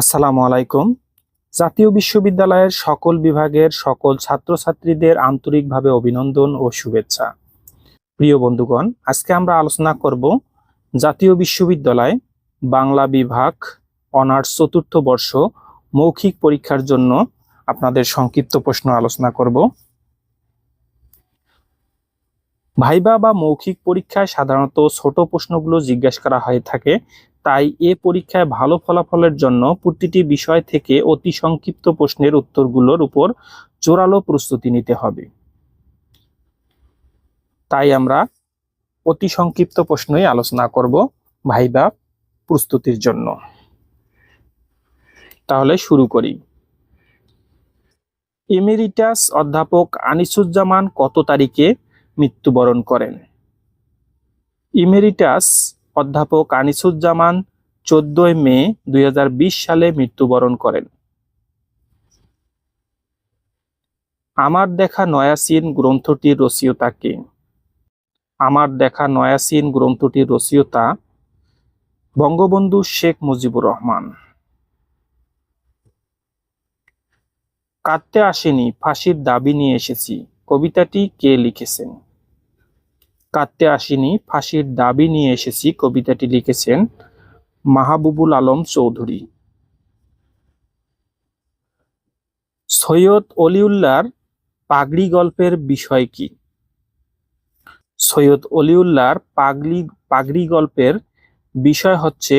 আসসালামু আলাইকুম। জাতীয় বিশ্ববিদ্যালয়ের সকল বিভাগের সকল ছাত্রছাত্রীদের আন্তরিকভাবে অভিনন্দন ও শুভেচ্ছা। প্রিয় বন্ধুগণ, আজকে আমরা আলোচনা করব জাতীয় বিশ্ববিদ্যালয় বাংলা বিভাগ অনার্স চতুর্থ বর্ষ মৌখিক পরীক্ষার জন্য আপনাদের সংক্ষিপ্ত প্রশ্ন আলোচনা করব। ভাইবা বা মৌখিক পরীক্ষায় সাধারণত ছোট প্রশ্নগুলো জিজ্ঞাসা করা হয়ে থাকে। তাই এ পরীক্ষায় ভালো ফলাফলের জন্য প্রতিটি বিষয় থেকে অতি সংক্ষিপ্ত প্রশ্নের উত্তরগুলোর উপর জোরালো প্রস্তুতি নিতে হবে। তাই আমরা অতি সংক্ষিপ্ত প্রশ্নই আলোচনা করব ভাইবা প্রস্তুতির জন্য। তাহলে শুরু করি। এমেরিটাস অধ্যাপক আনিসুজ্জামান কত তারিখে মৃত্যুবরণ করেন। ইমেরিটাস অধ্যাপক আনিসুজ্জামান চোদ্দই মে দুই হাজার বিশ সালে মৃত্যুবরণ করেন। আমার দেখা নয়াসিন গ্রন্থটির রচয়িতা কে? আমার দেখা নয়াসিন গ্রন্থটির রচয়িতা বঙ্গবন্ধু শেখ মুজিবুর রহমান। কাঁদতে আসেনি, ফাঁসির দাবি নিয়ে এসেছি। কবিতাটি কে লিখেছেন? কাঁদতে আসিনি, ফাঁসির দাবি নিয়ে এসেছি, কবিতাটি লিখেছেন মাহবুবুল আলম চৌধুরী। সৈয়দ অলিউল্লাহর পাগড়ি গল্পের বিষয় কি? সৈয়দ অলিউল্লাহর পাগলি, পাগড়ি গল্পের বিষয় হচ্ছে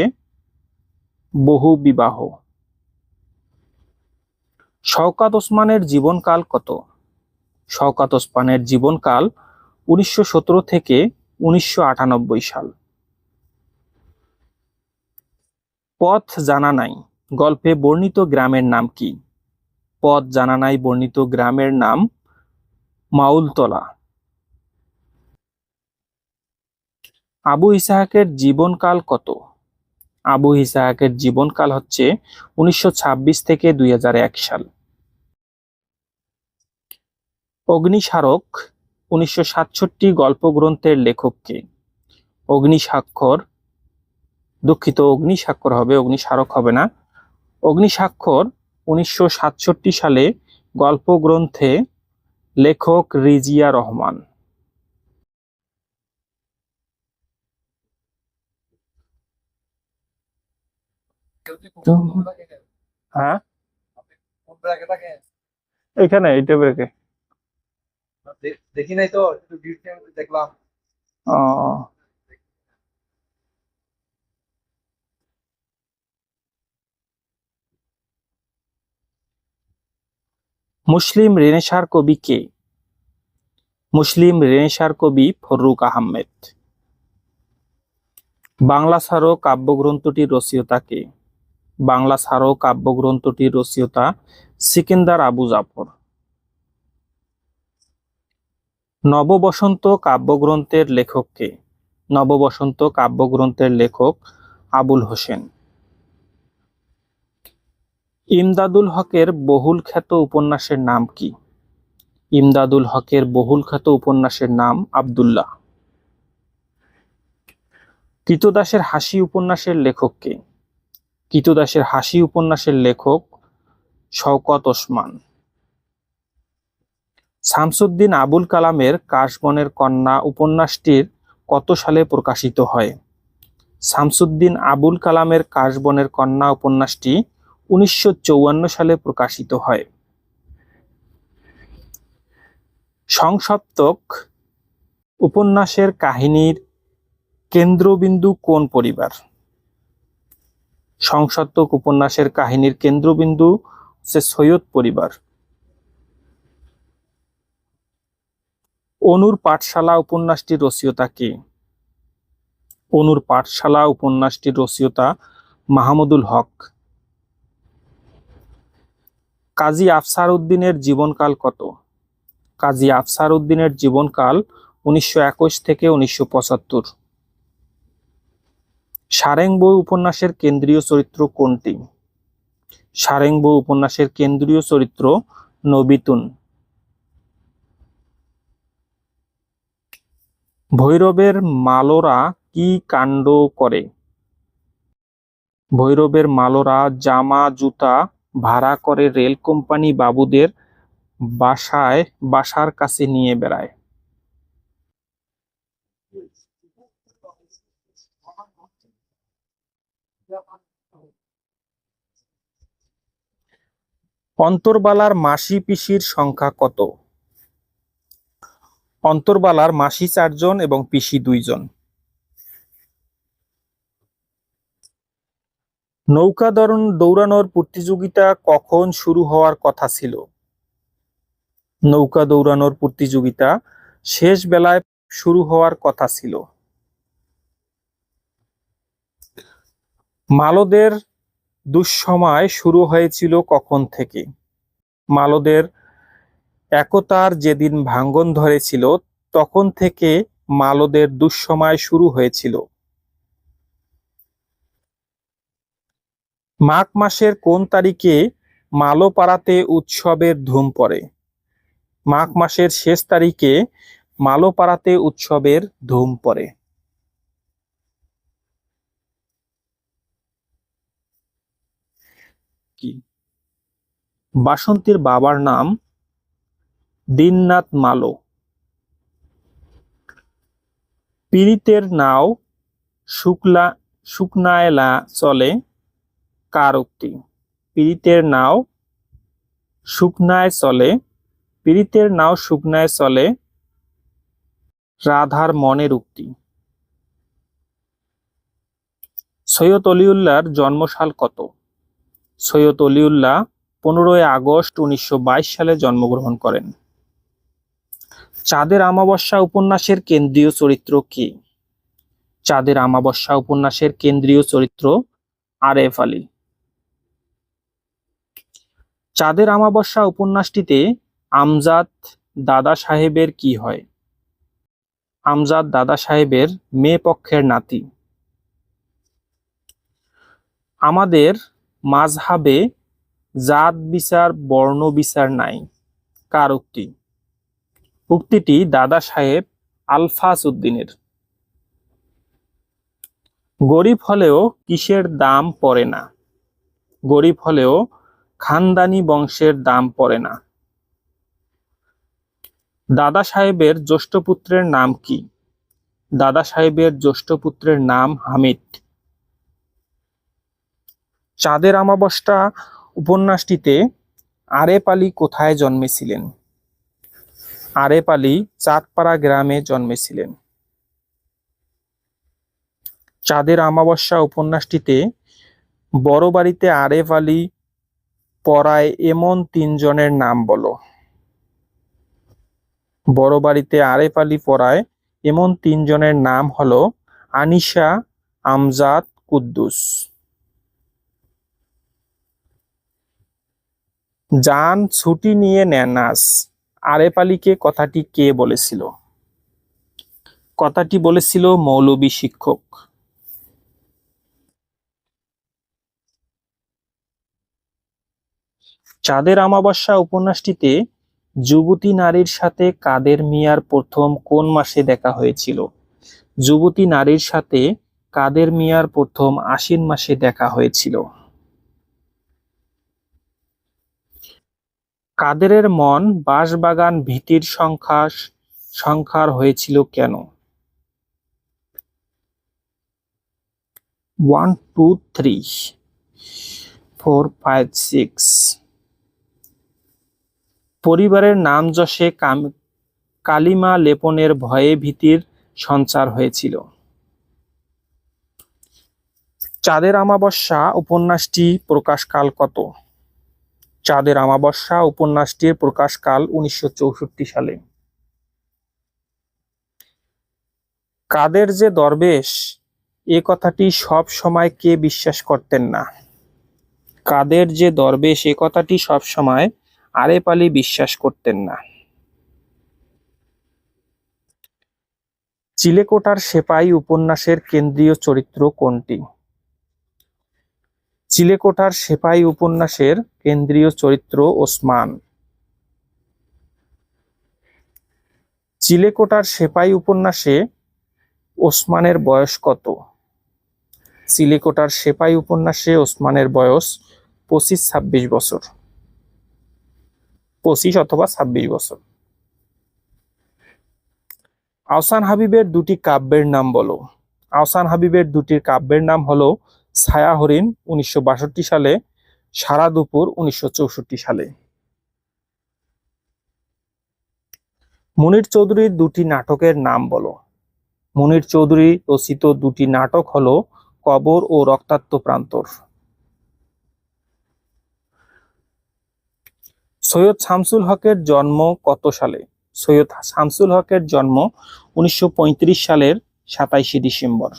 বহু বিবাহ। শওকাত ওসমানের জীবনকাল কত? শওকাত ওসমানের জীবনকাল উনিশশো সতেরো থেকে উনিশশো আটানব্বই সাল। পথ জানা নাই, গল্পে বর্ণিত গ্রামের নাম কি? পথ জানা নাই, বর্ণিত গ্রামের নাম মাউলতলা। আবু ইসাহাকের জীবনকাল কত? আবু ইসাহাকের জীবনকাল হচ্ছে উনিশশো ছাব্বিশ থেকে দুই হাজার এক সাল। অগ্নিস্মারক উনিশশো সাতষট্টি গল্পগ্রন্থের লেখককে। অগ্নিস্বাক্ষর। দুঃখিত অগ্নিস্বাক্ষর হবে অগ্নিস্মারক হবে না। অগ্নিস্বাক্ষর উনিশশো সাতষট্টি সালে গল্পগ্রন্থে লেখক রিজিয়া রহমান। হ্যাঁ? এখানে এইটা ব্রেকে দেখি নাই তো একটু দেখলাম। ও। মুসলিম রেনেসার কবি কে? মুসলিম রেনেসার কবি ফররুক আহমেদ। বাংলা ছাড়ো কাব্যগ্রন্থটির রচয়িতা কে? বাংলা ছাড়ো কাব্যগ্রন্থটির রচয়িতা সিকিন্দার আবু জাফর। নববসন্ত কাব্যগ্রন্থের লেখক কে? নববসন্ত কাব্যগ্রন্থের লেখক আবুল হোসেন। ইমদাদুল হকের বহুল খ্যাত উপন্যাসের নাম কি? ইমদাদুল হকের বহুল খ্যাত উপন্যাসের নাম আব্দুল্লাহ। কৃতদাসের হাসি উপন্যাসের লেখক কে? কৃতদাসের হাসি উপন্যাসের লেখক শওকত ওসমান। শামসুদ্দিন আবুল কালামের কাশবনের কন্যা উপন্যাসটির কত সালে প্রকাশিত হয়? শামসুদ্দিন আবুল কালামের কাশবনের কন্যা উপন্যাসটি উনিশশো সালে প্রকাশিত হয়। সংসপ্তক উপন্যাসের কাহিনীর কেন্দ্রবিন্দু কোন পরিবার? সংসপ্তক উপন্যাসের কাহিনীর কেন্দ্রবিন্দু হচ্ছে সৈয়দ পরিবার। অনুর পাঠশালা উপন্যাসটির রচয়িতা কে? অনুর পাঠশালা উপন্যাসটির রচয়িতা মাহমুদুল হক। কাজী আফসার উদ্দিনের জীবনকাল কত? কাজী আফসার উদ্দিনের জীবনকাল উনিশশো একুশ থেকে উনিশশো পঁচাত্তর। সারেংবউ উপন্যাসের কেন্দ্রীয় চরিত্র কোনটি? সারেংবউ উপন্যাসের কেন্দ্রীয় চরিত্র নবিতুন। ভৈরবের মালোরা কি কাণ্ড করে? ভৈরবের মালোরা জামা, জুতা ভাড়া করে রেল কোম্পানি বাবুদের বাসায়, বাসার কাছে নিয়ে বেড়ায়। অন্তরবালার মাসি পিসির সংখ্যা কত? অন্তরবালার মাসি চারজন এবং পিসি দুইজন। নৌকা দরন- দৌড়ানোর প্রতিযোগিতা কখন শুরু হওয়ার কথা ছিল? নৌকা দৌড়ানোর প্রতিযোগিতা শেষ বেলায় শুরু হওয়ার কথা ছিল। মালদের দুঃসময় শুরু হয়েছিল কখন থেকে? মালদের একতার যেদিন ভাঙ্গন ধরেছিল, তখন থেকে মালদের দুঃসময় শুরু হয়েছিল। মাঘ মাসের কোন তারিখে মালোপাড়াতে উৎসবের ধুম পড়ে? মাঘ মাসের শেষ তারিখে মালোপাড়াতে উৎসবের ধুম পড়ে। বাসন্তীর বাবার নাম দীননাথ মালো। পীড়িতের নাও শুক্লা, শুকনায়লা চলে কার উক্তি পীড়িতের নাও শুকনায় চলে, পীড়িতের নাও শুকনায় চলে রাধার মনের উক্তি। সৈয়দ অলিউল্লাহর জন্মসাল কত? সৈয়দ অলিউল্লাহ পনেরোই আগস্ট উনিশশো বাইশ সালে জন্মগ্রহণ করেন। চাঁদের আমাবস্যা উপন্যাসের কেন্দ্রীয় চরিত্র কি? চাঁদের আমাবস্যা উপন্যাসের কেন্দ্রীয় চরিত্র আরেফ আলী। চাঁদের আমাবস্যা উপন্যাসটিতে আমজাদ দাদা সাহেবের কি হয়? আমজাদ দাদা সাহেবের মেয়ে পক্ষের নাতি। আমাদের মাঝহাবে জাত বিচার, বর্ণ বিচার নাই, কার উক্তি? উক্তিটি দাদা সাহেব আলফাজ উদ্দিনের। গরিব হলেও কিসের দাম পড়ে না। গরিব হলেও খানদানি বংশের দাম পড়ে না। দাদা সাহেবের জ্যেষ্ঠ পুত্রের নাম কি? দাদা সাহেবের জ্যেষ্ঠ পুত্রের নাম হামিদ। চাঁদের আমাবস্যা উপন্যাসটিতে আরেপ আলী কোথায় জন্মেছিলেন? আরেপ আলী চাঁদপাড়া গ্রামে জন্মেছিলেন। চাঁদের আমাবস্যা উপন্যাসটিতে, বড় বাড়িতে আরেফ আলী পড়ায় এমন তিনজনের নাম বলো। বড় বাড়িতে আরেফ আলী পড়ায় এমন তিনজনের নাম হলো আনিশা, আমজাদ, কুদ্দুস। যান, ছুটি নিয়ে নেন আরেফ আলীকে কথাটি কে বলেছিল? কথাটি বলেছিল মৌলবী শিক্ষক। চাঁদের আমাবস্যা উপন্যাসটিতে যুবতী নারীর সাথে কাদের মিয়ার প্রথম কোন মাসে দেখা হয়েছিল? যুবতী নারীর সাথে কাদের মিয়ার প্রথম আশ্বিন মাসে দেখা হয়েছিল? কাদেরের মন বাঁশবাগান ভীতির সংখ্যা, সংখ্যার হয়েছিল কেন? One two three four five six পরিবারের নাম যশে কালিমা লেপনের ভয়ে ভীতির সঞ্চার হয়েছিল। চাঁদের আমাবস্যা উপন্যাসটি প্রকাশকাল কত? চাঁদের আমাবস্যা উপন্যাসটির প্রকাশকাল উনিশশো চৌষট্টি সালে। কাদের যে দরবেশ, এ কথাটি সব সময় কে বিশ্বাস করতেন না? কাদের যে দরবেশ, এ কথাটি সব সময় আরেপ আলী বিশ্বাস করতেন না। চিলেকোটার সেপাই উপন্যাসের কেন্দ্রীয় চরিত্র কোনটি? চিলেকোঠার সেপাই উপন্যাসের কেন্দ্রীয় চরিত্র ওসমান। চিলেকোটার সেপাই উপন্যাসে ওসমানের বয়স কত? চিলেকোটার সেপাই উপন্যাসে ওসমানের বয়স পঁচিশ ছাব্বিশ বছর। পঁচিশ অথবা ছাব্বিশ বছর। আহসান হাবিবের দুটি কাব্যের নাম বলো। আহসান হাবিবের দুটি কাব্যের নাম হলো ছায়া হরিণ উনিশশো বাষট্টি সালে, সারা দুপুর উনিশশো চৌষট্টি সালে। মুনির চৌধুরীর দুটি নাটকের নাম বলো। মুনির চৌধুরী রচিত দুটি নাটক হলো কবর ও রক্তাক্ত প্রান্তর। সৈয়দ শামসুল হকের জন্ম কত সালে? সৈয়দ শামসুল হকের জন্ম উনিশশো পঁয়ত্রিশ সালের সাতাইশে ডিসেম্বর।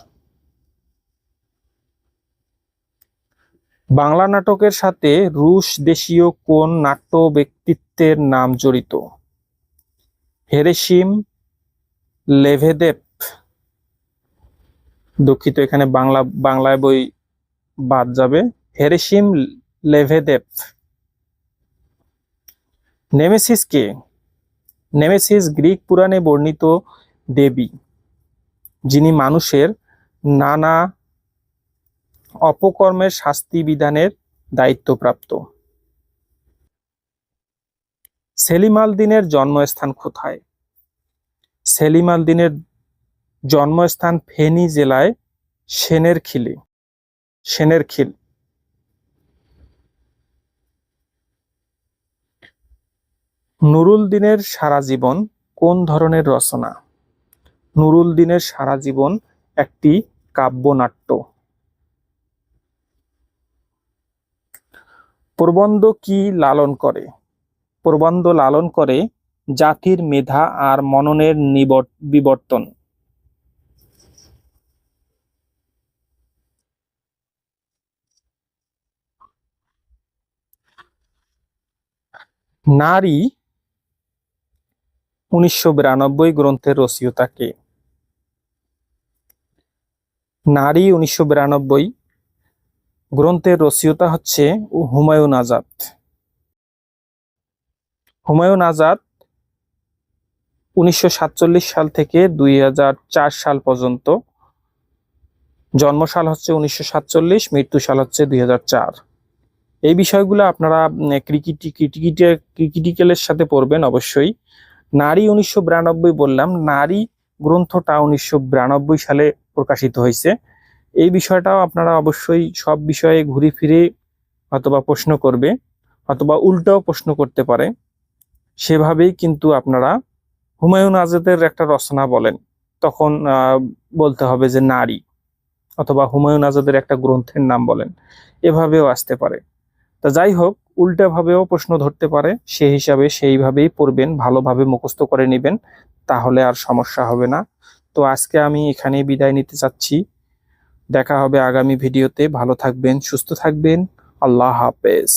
বাংলা নাটকের সাথে রুশ দেশীয় কোন নাট্য ব্যক্তিত্বের নাম জড়িত? হেরেশিম লেভেদেব দুঃখিত, এখানে বাংলা, বাংলায় বই বাদ যাবে। হেরেশিম লেভেদেব নেমেসিস কে? নেমেসিস গ্রিক পুরাণে বর্ণিত দেবী, যিনি মানুষের নানা অপকর্মের শাস্তি বিধানের দায়িত্বপ্রাপ্ত। সেলিম আল দিনের জন্মস্থান কোথায়? সেলিম আল দিনের জন্মস্থান ফেনী জেলায় সেনের খিলে সেনের খিল নুরুল দিনের সারা জীবন কোন ধরনের রচনা? নুরুল দিনের সারা জীবন একটি কাব্যনাট্য। প্রবন্ধ কি লালন করে? প্রবন্ধ লালন করে জাতির মেধা আর মননের বিবর্তন। নারী উনিশশো বিরানব্বই গ্রন্থের রচয়িতা নারী উনিশশো বিরানব্বই গ্রন্থের রচয়িতা হচ্ছে হুমায়ুন আজাদ। হুমায়ুন আজাদ উনিশশো সাতচল্লিশ সাল থেকে দুই হাজার চার সাল পর্যন্ত, জন্মসাল হচ্ছে উনিশশো সাতচল্লিশ, মৃত্যু সাল হচ্ছে দুই হাজার চার। এই বিষয়গুলো আপনারা ক্রিকেট ক্রিকেটের ক্রিটিক্যালের সাথে পড়বেন অবশ্যই। নারী উনিশশো বিরানব্বই বললাম, নারী গ্রন্থটা উনিশশো বিরানব্বই সালে প্রকাশিত হয়েছে। এই বিষয়টাও আপনারা অবশ্যই সব বিষয়ে ঘুরে ফিরে অথবা প্রশ্ন করবে, অথবা উল্টাও প্রশ্ন করতে পারে। সেভাবেই কিন্তু আপনারা হুমায়ুন আজাদের একটা রচনা বলেন, তখন বলতে হবে যে নারী, অথবা হুমায়ুন আজাদের একটা গ্রন্থের নাম বলেন, এভাবেও আসতে পারে। তা যাই হোক, উল্টাভাবেও প্রশ্ন ধরতে পারে, সে হিসাবে সেইভাবেই পড়বেন, ভালোভাবে মুখস্থ করে নেবেন, তাহলে আর সমস্যা হবে না। তো আজকে আমি এখানেই বিদায় নিতে চাচ্ছি। দেখা হবে আগামী ভিডিওতে। ভালো থাকবেন সুস্থ থাকবেন। আল্লাহ হাফেজ।